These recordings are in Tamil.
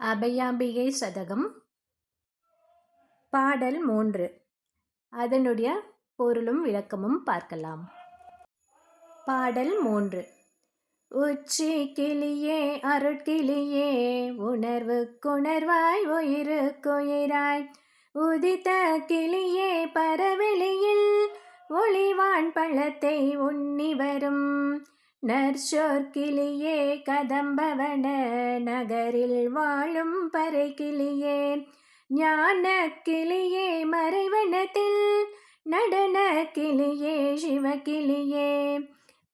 அபயாம்பிகை சதகம். பாடல் மூன்று. அதனுடைய பொருளும் விளக்கமும் பார்க்கலாம். பாடல் மூன்று. உச்சி கிளியே அருட்கிளியே உணர்வு கொணர்வாய் உயிரு உயிருக்குயிராய். உதித்த கிளியே பரவெளியில் ஒளிவான் பழத்தை உண்ணி வரும். நற்சோர்கிளியே கதம்பவன நகரில் வாழும் பறைக்கிளியே ஞான கிளியே மறைவனத்தில் நடன கிளியே சிவகிளியே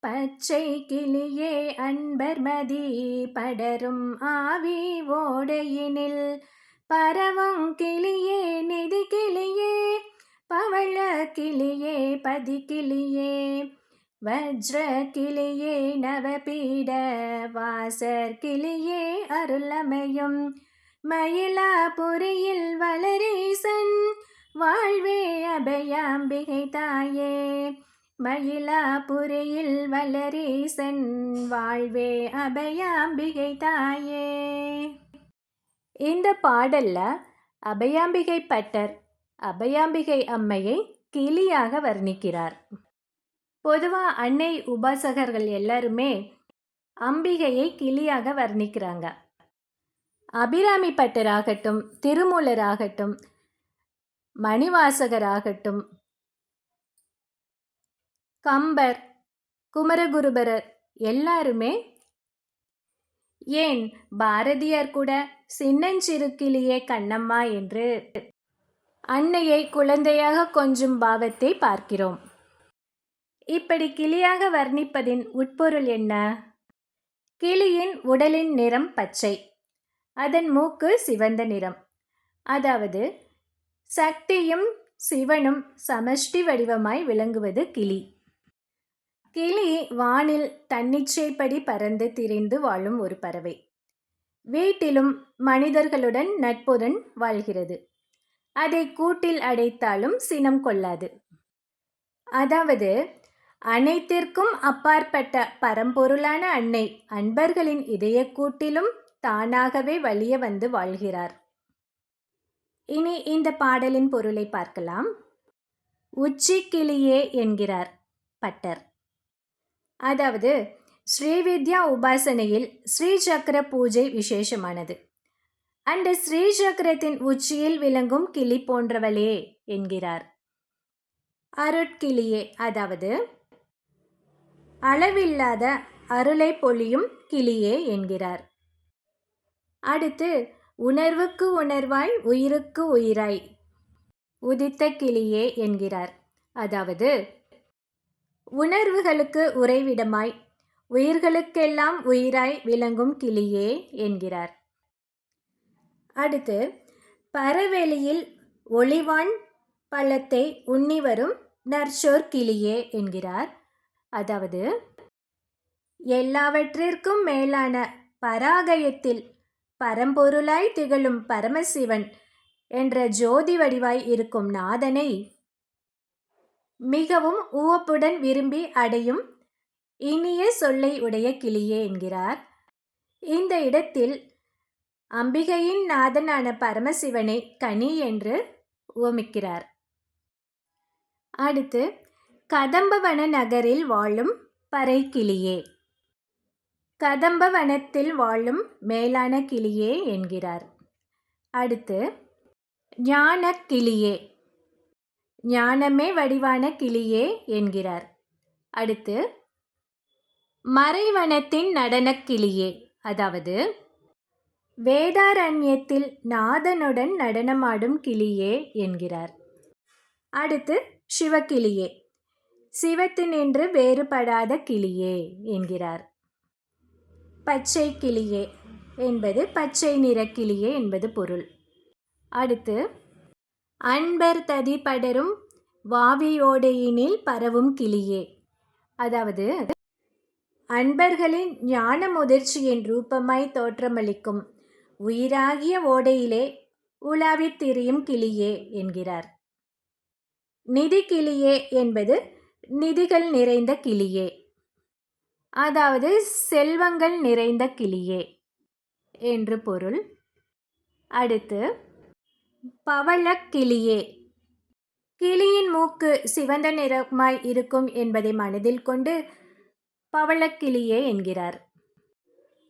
பச்சை கிளியே அன்பர் மதி படரும் ஆவி ஓடையினில் பரவும் கிளியே நிதி கிளியே பவள கிளியே பதி கிளியே வஜ்ர கிளியே நவபீட வாசர் கிளியே அருளமையும். மயிலாபுரியில் வளரீசன் வாழ்வே அபயாம்பிகை தாயே. மயிலாபுரியில் வளரீசன் வாழ்வே அபயாம்பிகை தாயே. இந்த பாடல்ல அபயாம்பிகை பட்டர் அபயாம்பிகை அம்மையை கிளியாக வர்ணிக்கிறார். பொதுவாக அன்னை உபாசகர்கள் எல்லாருமே அம்பிகையை கிளியாக வர்ணிக்கிறாங்க. அபிராமி பட்டராகட்டும் திருமூலராகட்டும் மணிவாசகராகட்டும் கம்பர் குமரகுருபரர் எல்லாருமே ஏன் பாரதியார் கூட சின்னஞ்சிறு கிளியே கண்ணம்மா என்று அன்னையை குழந்தையாக கொஞ்சம் பாவத்தை பார்க்கிறோம். இப்படி கிளியாக வர்ணிப்பதின் உட்பொருள் என்ன? கிளியின் உடலின் நிறம் பச்சை. அதன் மூக்கு சிவந்த நிறம். அதாவது சக்தியும் சிவனும் சமஷ்டி வடிவமாய் விளங்குவது கிளி. கிளி வானில் தன்னிச்சைப்படி பறந்து திரிந்து வாழும் ஒரு பறவை. வீட்டிலும் மனிதர்களுடன் நட்புடன் வாழ்கிறது. அதை கூட்டில் அடைத்தாலும் சினம் கொள்ளாது. அதாவது அனைத்திற்கும் அப்பாற்பட்ட பரம்பொருளான அன்னை அன்பர்களின் இதயக்கூட்டிலும் தானாகவே வலிய வந்து வாழ்கிறார். இனி இந்த பாடலின் பொருளை பார்க்கலாம். உச்சி கிளியே என்கிறார் பட்டர். அதாவது ஸ்ரீவித்யா உபாசனையில் ஸ்ரீசக்கர பூஜை விசேஷமானது. அந்த ஸ்ரீ சக்கரத்தின் உச்சியில் விளங்கும் கிளி போன்றவளே என்கிறார். அருட்கிளியே அதாவது அளவில்லாத அருளை பொழியும் கிளியே என்கிறார். அடுத்து உணர்வுக்கு உணர்வாய் உயிருக்கு உயிராய் உதித்த கிளியே என்கிறார். அதாவது உணர்வுகளுக்கு உறைவிடமாய் உயிர்களுக்கெல்லாம் உயிராய் விளங்கும் கிளியே என்கிறார். அடுத்து பரவெளியில் ஒளிவான் பள்ளத்தை உண்ணி வரும் நர்ஷோர் கிளியே என்கிறார். அதாவது எல்லாவற்றிற்கும் மேலான பராகயத்தில் பரம்பொருளாய் திகழும் பரமசிவன் என்ற ஜோதி வடிவாய் இருக்கும் நாதனை மிகவும் உவப்புடன் விரும்பி அடையும் இனிய சொல்லை உடைய கிளியே என்கிறார். இந்த இடத்தில் அம்பிகையின் நாதனான பரமசிவனை கனி என்று உவமிக்கிறார். அடுத்து கதம்பவன நகரில் வாழும் பறைக்கிளியே. கதம்பவனத்தில் வாழும் மேலான கிளியே என்கிறார். அடுத்து ஞான கிளியே ஞானமே வடிவான கிளியே என்கிறார். அடுத்து மறைவனத்தின் நடனக்கிளியே அதாவது வேதாரண்யத்தில் நாதனுடன் நடனமாடும் கிளியே என்கிறார். அடுத்து சிவக்கிளியே. சிவத்தினின்று வேறுபடாத கிளியே என்கிறார். பச்சை கிளியே என்பது பச்சை நிற கிளியே என்பது பொருள். அடுத்து அன்பர் ததி படரும் வாவியோடையினில் பரவும் கிளியே. அதாவது அன்பர்களின் ஞான முதிர்ச்சியின் ரூபமாய் தோற்றமளிக்கும் உயிராகிய ஓடையிலே உலாவித் திரியும் கிளியே என்கிறார். நிதி கிளியே என்பது நிதிகள் நிறைந்த கிளியே. அதாவது செல்வங்கள் நிறைந்த கிளியே. என்று பொருள். அடுத்து பவளக்கிளியே கிளியின் மூக்கு சிவந்த நிறமாய் இருக்கும் என்பதை மனதில் கொண்டு பவளக்கிளியே என்கிறார்.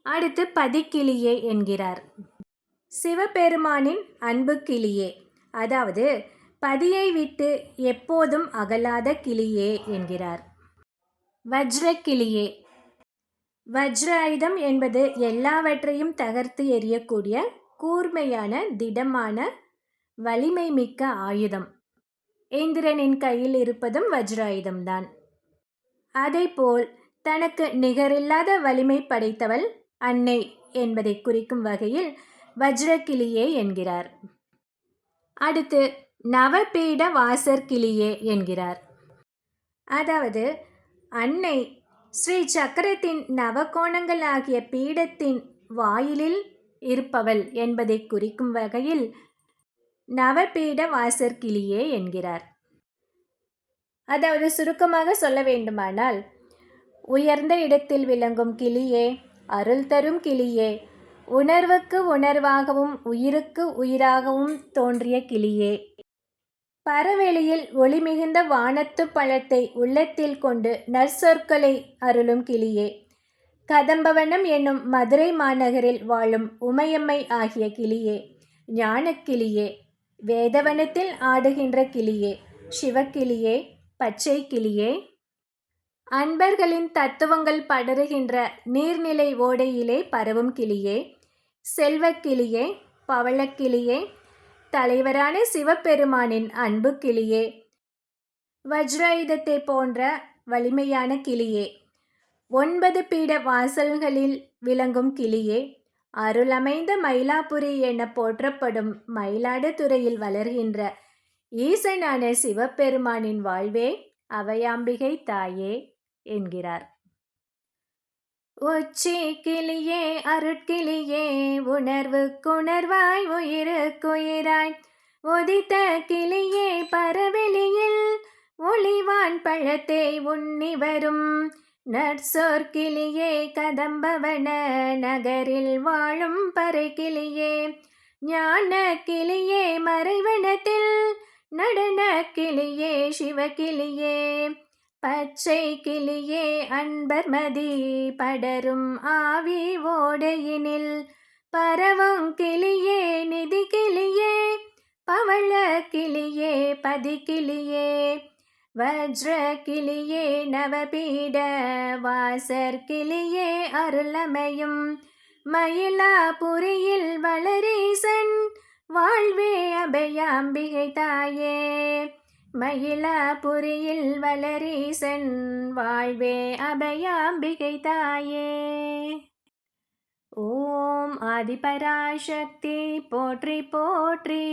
அடுத்து பதிக்கிளியே என்கிறார். சிவபெருமானின் அன்பு கிளியே. அதாவது பதியை விட்டு எப்போதும் அகலாத கிளியே என்கிறார். வஜ்ரக்கிளியே. வஜ்ர ஆயுதம் என்பது எல்லாவற்றையும் தகர்த்து எறியக்கூடிய கூர்மையான திடமான வலிமை மிக்க ஆயுதம். இந்திரனின் கையில் இருப்பதும் வஜ்ராயுதம்தான். அதேபோல் தனக்கு நிகரில்லாத வலிமை படைத்தவள் அன்னை என்பதை குறிக்கும் வகையில் வஜ்ரக்கிளியே என்கிறார். அடுத்து நவபீட வாசற்கிளியே என்கிறார். அதாவது அன்னை ஸ்ரீ சக்கரத்தின் நவகோணங்கள் ஆகிய பீடத்தின் வாயிலில் இருப்பவள் என்பதை குறிக்கும் வகையில் நவபீட வாசற்கிளியே என்கிறார். அதாவது சுருக்கமாக சொல்ல வேண்டுமானால் உயர்ந்த இடத்தில் விளங்கும் கிளியே அருள் தரும் கிளியே உணர்வுக்கு உணர்வாகவும் உயிருக்கு உயிராகவும் தோன்றிய கிளியே பரவெளியில் ஒளிமிகுந்த வானத்து பழத்தை உள்ளத்தில் கொண்டு நற்சொற்களை அருளும் கிளியே. கதம்பவனம் என்னும் மதுரை மாநகரில் வாழும் உமையம்மை ஆகிய கிளியே. ஞானக்கிளியே வேதவனத்தில் ஆடுகின்ற கிளியே. சிவக்கிளியே பச்சை கிளியே. அன்பர்களின் தத்துவங்கள் படருகின்ற நீர்நிலை ஓடையிலே பரவும் கிளியே. செல்வக்கிளியே பவளக்கிளியே தலைவரான சிவபெருமானின் அன்பு கிளியே. வஜ்ராயுதத்தை போன்ற வலிமையான கிளியே. ஒன்பது பீட வாசல்களில் விளங்கும் கிளியே. அருளமைந்த மயிலாப்புரி என போற்றப்படும் மயிலாடுதுறையில் வளர்கின்ற ஈசனான சிவபெருமானின் வாழ்வே அவையாம்பிகை தாயே என்கிறார். உச்சி கிளியே அருட்கிளியே உணர்வுக்குணர்வாய் உயிருக்குயிராய். உதித்த கிளியே பரவெளியில் ஒளிவான் பழத்தை உண்ணி வரும் நற்சோர்கிளியே கதம்பவன நகரில் வாழும் பறைக்கிளியே ஞான கிளியே மறைவனத்தில் நடன கிளியே சிவகிளியே பச்சை கிளியே அன்பர் மதி படரும் ஆவி ஓடையினில். பரவும் கிளியே நிதி கிளியே பவள கிளியே பதி கிளியே. வஜ்ர கிளியே நவபீட வாசர் கிளியே அருளமையும். மயிலாபுரியில் வளரீசன் வாழ்வே அபயாம்பிகை தாயே. மகிழாபுரியில் வளரீசன் வாழ்வே அபயாம்பிகை தாயே. ஓம் ஆதிபராசக்தி போற்றி போற்றி.